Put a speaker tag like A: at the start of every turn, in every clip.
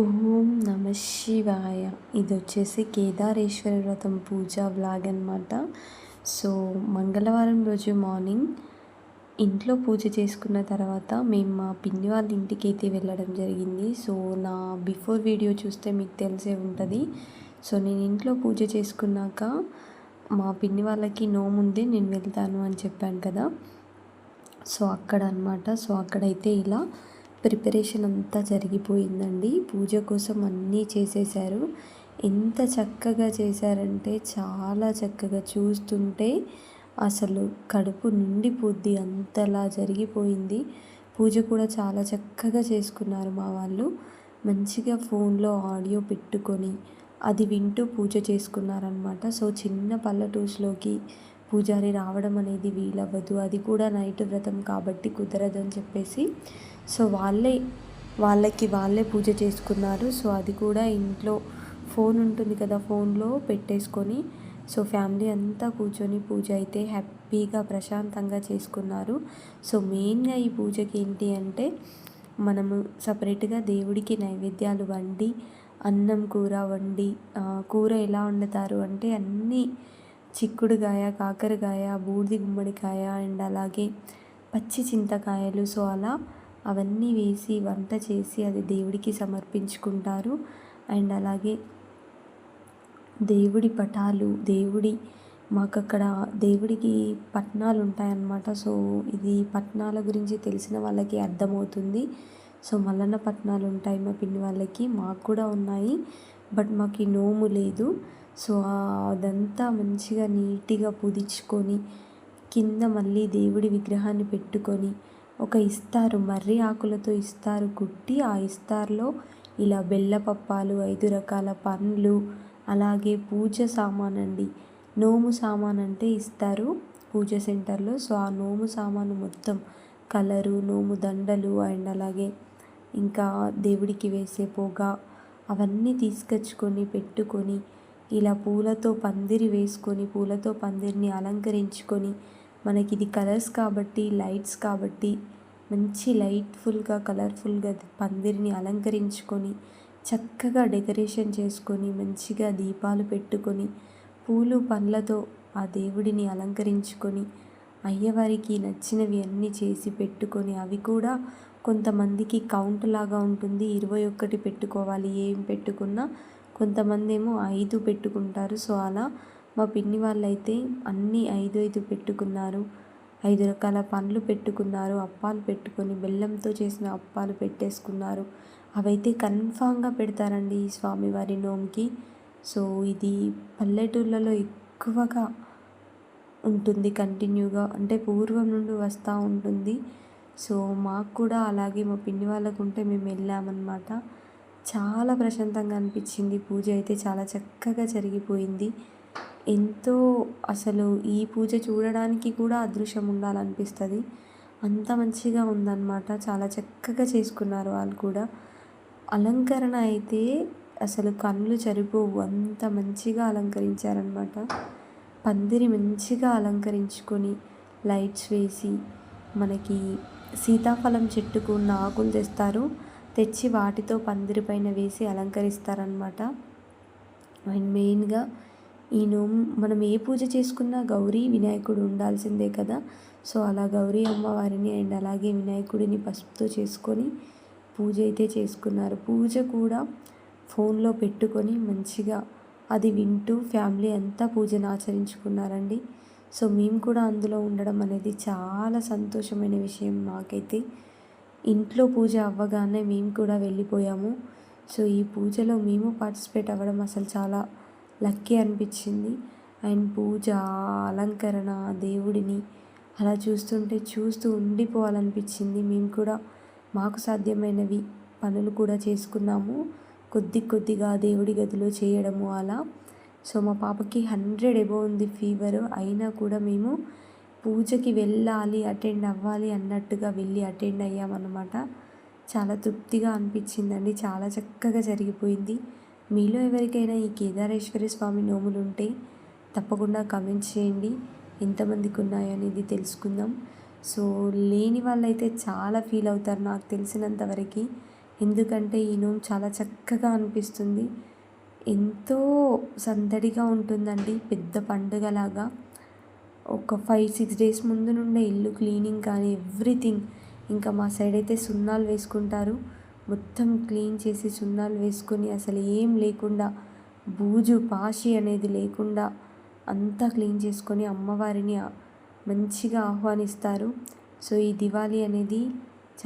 A: ఓం నమ శివాయ. ఇది వచ్చేసి కేదారేశ్వర వ్రతం పూజ వ్లాగ్ అనమాట సో మంగళవారం రోజు మార్నింగ్ ఇంట్లో పూజ చేసుకున్న తర్వాత మేము మా పిన్ని వాళ్ళ ఇంటికి అయితే వెళ్ళడం జరిగింది. సో నా బిఫోర్ వీడియో చూస్తే మీకు తెలిసే ఉంటుంది. సో నేను ఇంట్లో పూజ చేసుకున్నాక మా పిన్ని వాళ్ళకి నోముంది నేను వెళ్తాను అని చెప్పాను కదా. సో అక్కడ అనమాట సో అక్కడైతే ఇలా ప్రిపరేషన్ అంతా జరిగిపోయిందండి. పూజ కోసం అన్నీ చేసేసారు ఎంత చక్కగా చేశారంటే చాలా చక్కగా చూస్తుంటే అసలు కడుపు నిండిపోద్ది. అంతలా జరిగిపోయింది. పూజ కూడా చాలా చక్కగా చేసుకున్నారు మా వాళ్ళు. మంచిగా ఫోన్లో ఆడియో పెట్టుకొని అది వింటూ పూజ చేసుకున్నారనమాట సో చిన్న పల్లెటూరులోకి పూజారి రావడం అనేది వీలవ్వదు. అది కూడా నైట్ వ్రతం కాబట్టి కుదరదు అని చెప్పేసి. సో వాళ్ళే వాళ్ళకి వాళ్ళే పూజ చేసుకున్నారు. సో అది కూడా ఇంట్లో ఫోన్ ఉంటుంది కదా ఫోన్లో పెట్టేసుకొని. సో ఫ్యామిలీ అంతా కూర్చొని పూజ అయితే హ్యాపీగా ప్రశాంతంగా చేసుకున్నారు. సో మెయిన్గా ఈ పూజకి ఏంటి అంటే మనము సపరేట్గా దేవుడికి నైవేద్యాలు వండి అన్నం కూర వండి కూర ఎలా వండుతారు అంటే అన్నీ చిక్కుడుకాయ కాకరకాయ బూడిది గుమ్మడికాయ అండ్ అలాగే పచ్చి చింతకాయలు. సో అలా అవన్నీ వేసి వంట చేసి అది దేవుడికి సమర్పించుకుంటారు. అండ్ అలాగే దేవుడి పటాలు దేవుడి మాకు అక్కడ దేవుడికి పట్నాలు ఉంటాయన్నమాట సో ఇది పట్నాల గురించి తెలిసిన వాళ్ళకి అర్థమవుతుంది. సో మల్లన్న పట్నాలు ఉంటాయి మా పిన్ని వాళ్ళకి. మాకు కూడా ఉన్నాయి. బట్ మాకు ఈ నోము లేదు. సో అదంతా మంచిగా నీట్గా పుదించుకొని కింద మళ్ళీ దేవుడి విగ్రహాన్ని పెట్టుకొని ఒక ఇస్తారు మర్రి ఆకులతో ఇస్తారు కుట్టి ఆ ఇస్తార్లో ఇలా బెల్లపప్పాలు ఐదు రకాల పండ్లు అలాగే పూజ సామాన్ అండి నోము సామాన్ అంటే ఇస్తారు పూజ సెంటర్లో. సో ఆ నోము సామాను మొత్తం కలరు నోము దండలు అండ్ అలాగే ఇంకా దేవుడికి వేసే పొగ అవన్నీ తీసుకొచ్చుకొని పెట్టుకొని ఇలా పూలతో పందిరి వేసుకొని పూలతో పందిరిని అలంకరించుకొని మనకి ఇది కలర్స్ కాబట్టి లైట్స్ కాబట్టి మంచి లైట్ఫుల్గా కలర్ఫుల్గా పందిరిని అలంకరించుకొని చక్కగా డెకరేషన్ చేసుకొని మంచిగా దీపాలు పెట్టుకొని పూలు పండ్లతో ఆ దేవుడిని అలంకరించుకొని అయ్యవారికి నచ్చినవి అన్నీ చేసి పెట్టుకొని అవి కూడా కొంతమందికి కౌంట్ లాగా ఉంటుంది. ఇరవై ఒక్కటి పెట్టుకోవాలి. ఏం పెట్టుకున్నా కొంతమంది ఏమో ఐదు పెట్టుకుంటారు. సో అలా మా పిన్ని వాళ్ళైతే అన్నీ ఐదు ఐదు పెట్టుకున్నారు. ఐదు రకాల పండ్లు పెట్టుకున్నారు. అప్పాలు పెట్టుకొని బెల్లంతో చేసిన అప్పాలు పెట్టేసుకున్నారు. అవైతే కన్ఫామ్గా పెడతారండి ఈ స్వామివారి నోమ్కి. సో ఇది పల్లెటూళ్ళలో ఎక్కువగా ఉంటుంది కంటిన్యూగా. అంటే పూర్వం నుండి వస్తూ ఉంటుంది. సో మాకు కూడా అలాగే మా పిన్ని వాళ్ళకు ఉంటే మేము వెళ్ళామన్నమాట. చాలా ప్రశాంతంగా అనిపించింది. పూజ అయితే చాలా చక్కగా జరిగిపోయింది. ఎంతో అసలు ఈ పూజ చూడడానికి కూడా అదృశ్యం ఉండాలనిపిస్తుంది. అంత మంచిగా ఉందన్నమాట. చాలా చక్కగా చేసుకున్నారు వాళ్ళు కూడా. అలంకరణ అయితే అసలు కళ్ళు సరిపోవు అంత మంచిగా అలంకరించారనమాట పందిరి మంచిగా అలంకరించుకొని లైట్స్ వేసి మనకి సీతాఫలం చెట్టుకు ఉన్న ఆకులు తెస్తారు. తెచ్చి వాటితో పందిరి పైన వేసి అలంకరిస్తారనమాట అండ్ మెయిన్గా ఈ నోము మనం ఏ పూజ చేసుకున్నా గౌరీ వినాయకుడు ఉండాల్సిందే కదా. సో అలా గౌరీ అమ్మవారిని అండ్ అలాగే వినాయకుడిని పసుపుతో చేసుకొని పూజ అయితే చేసుకున్నారు. పూజ కూడా ఫోన్లో పెట్టుకొని మంచిగా అది వింటూ ఫ్యామిలీ అంతా పూజను ఆచరించుకున్నారండి. సో మేము కూడా అందులో ఉండడం అనేది చాలా సంతోషమైన విషయం మాకైతే ఇంట్లో పూజ అవ్వగానే మేము కూడా వెళ్ళిపోయాము. సో ఈ పూజలో మేము పార్టిసిపేట్ అవ్వడం అసలు చాలా లక్కీ అనిపించింది. అండ్ పూజ అలంకరణ దేవుడిని అలా చూస్తుంటే చూస్తూ ఉండిపోవాలనిపించింది. మేము కూడా మాకు సాధ్యమైనవి పనులు కూడా చేసుకున్నాము. కొద్ది కొద్దిగా దేవుడి గదిలో చేయడము అలా. సో మా పాపకి హండ్రెడ్ ఎబో ఉంది ఫీవర్. అయినా కూడా మేము పూజకి వెళ్ళాలి అటెండ్ అవ్వాలి అన్నట్టుగా వెళ్ళి అటెండ్ అయ్యామన్నమాట చాలా తృప్తిగా అనిపించిందండి. చాలా చక్కగా జరిగిపోయింది. మీలో ఎవరికైనా ఈ కేదారేశ్వరి స్వామి నోములు ఉంటే తప్పకుండా కమెంట్ చేయండి. ఎంతమందికి ఉన్నాయో అనేది తెలుసుకుందాం. సో లేని వాళ్ళైతే చాలా ఫీల్ అవుతారు నాకు తెలిసినంత వరకు. ఎందుకంటే ఈ నోము చాలా చక్కగా అనిపిస్తుంది. ఎంతో సందడిగా ఉంటుందండి పెద్ద పండుగలాగా. ఒక ఫైవ్ సిక్స్ డేస్ ముందు నుండే ఇల్లు క్లీనింగ్ కానీ ఎవ్రీథింగ్ ఇంకా మా సైడ్ అయితే సున్నాలు వేసుకుంటారు. మొత్తం క్లీన్ చేసి సున్నాలు వేసుకొని అసలు ఏం లేకుండా బూజు పాషి అనేది లేకుండా అంతా క్లీన్ చేసుకొని అమ్మవారిని మంచిగా ఆహ్వానిస్తారు. సో ఈ దివాళీ అనేది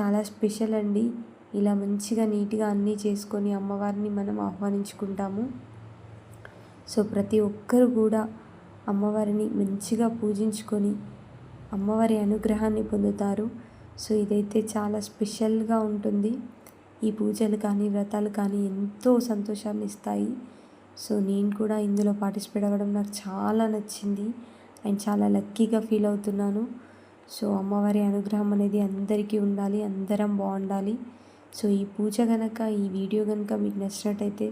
A: చాలా స్పెషల్ అండి. ఇలా మంచిగా నీట్గా అన్నీ చేసుకొని అమ్మవారిని మనం ఆహ్వానించుకుంటాము. సో ప్రతి ఒక్కరు కూడా అమ్మవారిని మంచిగా పూజించుకొని అమ్మవారి అనుగ్రహాన్ని పొందుతారు. సో ఇదైతే చాలా స్పెషల్గా ఉంటుంది. ఈ పూజలు కానీ వ్రతాలు కానీ ఎంతో సంతోషాన్ని ఇస్తాయి. సో నేను కూడా ఇందులో పార్టిసిపేట్ అవ్వడం నాకు చాలా నచ్చింది. అండ్ చాలా లక్కీగా ఫీల్ అవుతున్నాను. సో అమ్మవారి అనుగ్రహం అనేది అందరికీ ఉండాలి అందరం బాగుండాలి. సో ఈ పూజ కనుక ఈ వీడియో కనుక మీకు నచ్చినట్టయితే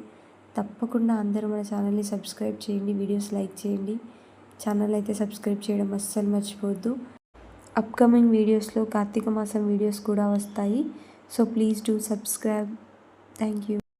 A: తప్పకుండా అందరూ మన ఛానల్ని సబ్స్క్రైబ్ చేయండి వీడియోస్ లైక్ చేయండి. ఛానల్ అయితే సబ్స్క్రైబ్ చేయడం అస్సలు మర్చిపోవద్దు. అప్కమింగ్ వీడియోస్లో కార్తీక మాసం వీడియోస్ కూడా వస్తాయి. So please do subscribe. Thank you.